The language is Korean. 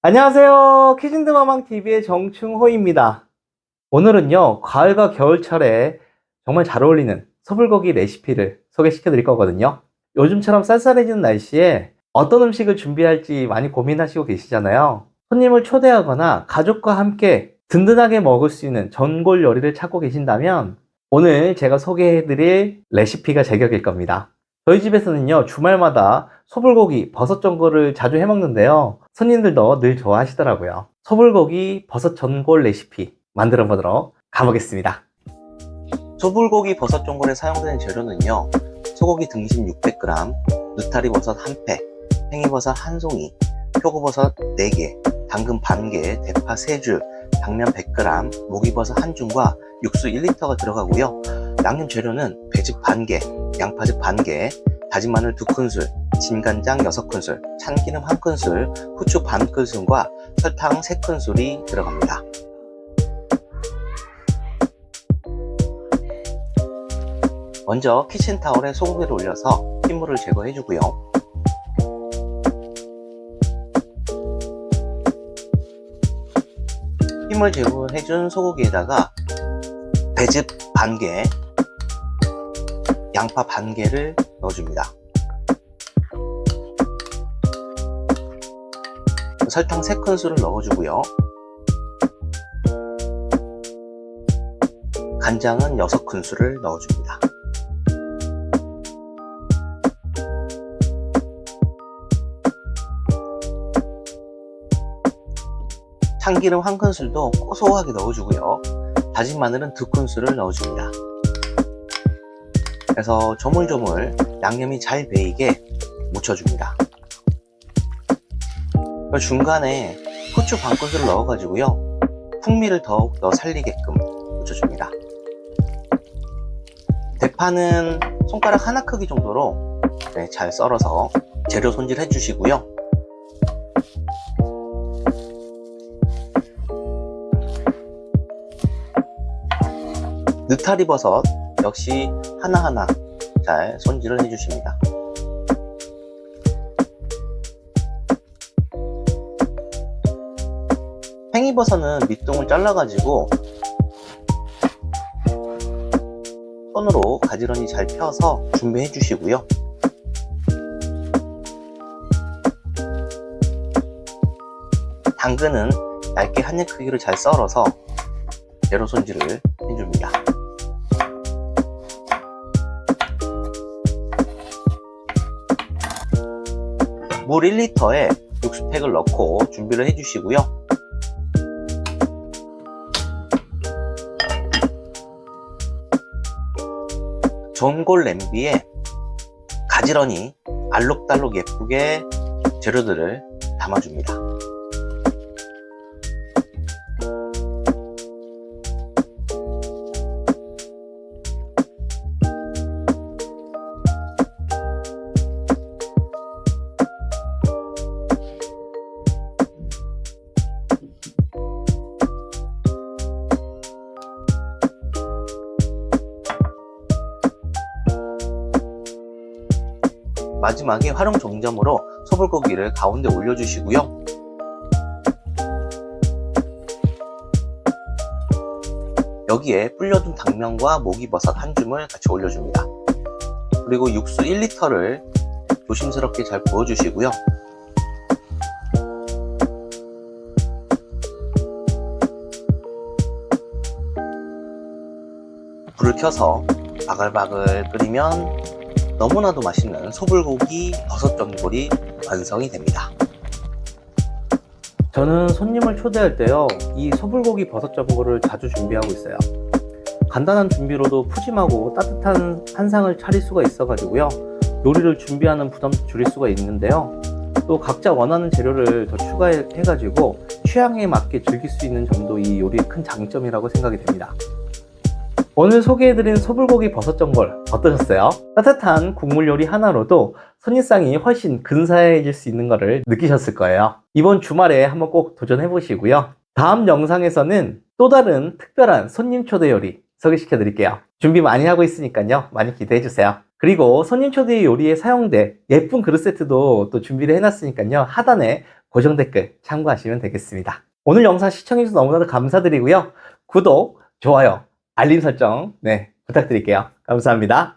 안녕하세요. 키진드마망TV의 정충호입니다. 오늘은요, 가을과 겨울철에 정말 잘 어울리는 소불고기 레시피를 소개시켜 드릴 거거든요. 요즘처럼 쌀쌀해지는 날씨에 어떤 음식을 준비할지 많이 고민하시고 계시잖아요. 손님을 초대하거나 가족과 함께 든든하게 먹을 수 있는 전골 요리를 찾고 계신다면 오늘 제가 소개해 드릴 레시피가 제격일 겁니다. 저희 집에서는요, 주말마다 소불고기, 버섯 전골을 자주 해 먹는데요. 손님들도 늘 좋아하시더라고요. 소불고기, 버섯 전골 레시피 만들어 보도록 가보겠습니다. 소불고기, 버섯 전골에 사용되는 재료는요, 소고기 등심 600g, 느타리 버섯 1팩, 팽이버섯 1송이, 표고버섯 4개, 당근 반개, 대파 3줄, 당면 100g, 목이버섯 1중과 육수 1리터가 들어가고요. 양념 재료는 배즙 반개, 양파즙 반개, 다진 마늘 2큰술, 진간장 6큰술, 참기름 1큰술, 후추 반큰술과 설탕 3큰술이 들어갑니다. 먼저 키친타올에 소고기를 올려서 핏물을 제거해 주고요. 핏물 제거해 준 소고기에다가 배즙 반 개, 양파 반 개를 넣어줍니다. 설탕 3큰술을 넣어주고요. 간장은 6큰술을 넣어줍니다. 참기름 1큰술도 고소하게 넣어주고요. 다진 마늘은 2큰술을 넣어줍니다. 그래서 조물조물 양념이 잘 배이게 묻혀줍니다. 중간에 후추 반 큰술을 넣어가지고요. 풍미를 더욱 더 살리게끔 묻혀줍니다. 대파는 손가락 하나 크기 정도로 네, 잘 썰어서 재료 손질 해 주시고요. 느타리 버섯 역시 하나하나 잘 손질을 해주십니다. 팽이버섯은 밑둥을 잘라가지고 손으로 가지런히 잘 펴서 준비해 주시고요. 당근은 얇게 한입 크기로 잘 썰어서 재료 손질을 해줍니다. 물 1리터에 육수팩을 넣고 준비를 해주시고요. 전골 냄비에 가지런히 알록달록 예쁘게 재료들을 담아줍니다. 마지막에 활용 정점으로 소불고기를 가운데 올려주시고요. 여기에 불려둔 당면과 목이버섯 한 줌을 같이 올려줍니다. 그리고 육수 1리터를 조심스럽게 잘 부어주시고요. 불을 켜서 바글바글 끓이면 너무나도 맛있는 소불고기 버섯 전골이 완성이 됩니다. 저는 손님을 초대할 때요, 이 소불고기 버섯 전골을 자주 준비하고 있어요. 간단한 준비로도 푸짐하고 따뜻한 한상을 차릴 수가 있어가지고요, 요리를 준비하는 부담도 줄일 수가 있는데요. 또 각자 원하는 재료를 더 추가해가지고 취향에 맞게 즐길 수 있는 점도 이 요리의 큰 장점이라고 생각이 됩니다. 오늘 소개해드린 소불고기 버섯 전골 어떠셨어요? 따뜻한 국물 요리 하나로도 선인상이 훨씬 근사해질 수 있는 것을 느끼셨을 거예요. 이번 주말에 한번 꼭 도전해보시고요. 다음 영상에서는 또 다른 특별한 손님 초대 요리 소개시켜 드릴게요. 준비 많이 하고 있으니까요. 많이 기대해 주세요. 그리고 손님 초대 요리에 사용될 예쁜 그릇 세트도 또 준비를 해놨으니까요. 하단에 고정 댓글 참고하시면 되겠습니다. 오늘 영상 시청해주셔서 너무나도 감사드리고요. 구독, 좋아요, 알림 설정 네, 부탁드릴게요. 감사합니다.